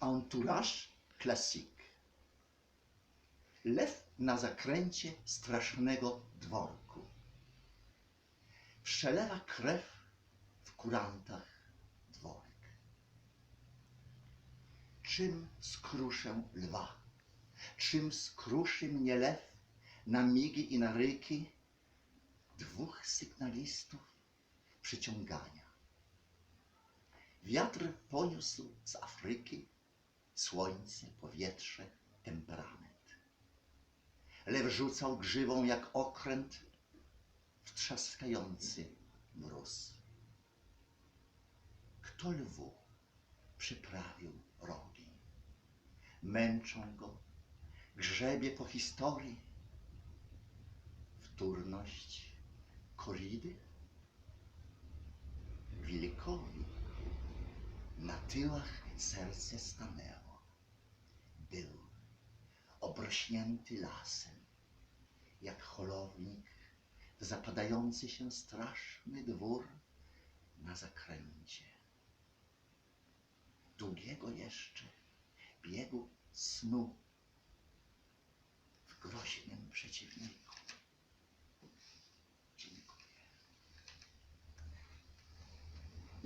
Entourage classique. Lew na zakręcie strasznego dworku. Przelewa krew w kurantach dworek. Czym skruszę lwa? Czym skruszy mnie lew na migi i na ryki dwóch sygnalistów przyciągania? Wiatr poniósł z Afryki słońce, powietrze, temperament. Lew rzucał grzywą jak okręt w trzaskający mróz. Kto lwu przyprawił rogi? Męczą go, grzebie po historii. Wtórność koridy? Wilkowi na tyłach serce stanęło. Był obrośnięty lasem, jak holownik zapadający się straszny dwór na zakręcie. Długiego jeszcze biegu snu w groźnym przeciwniku.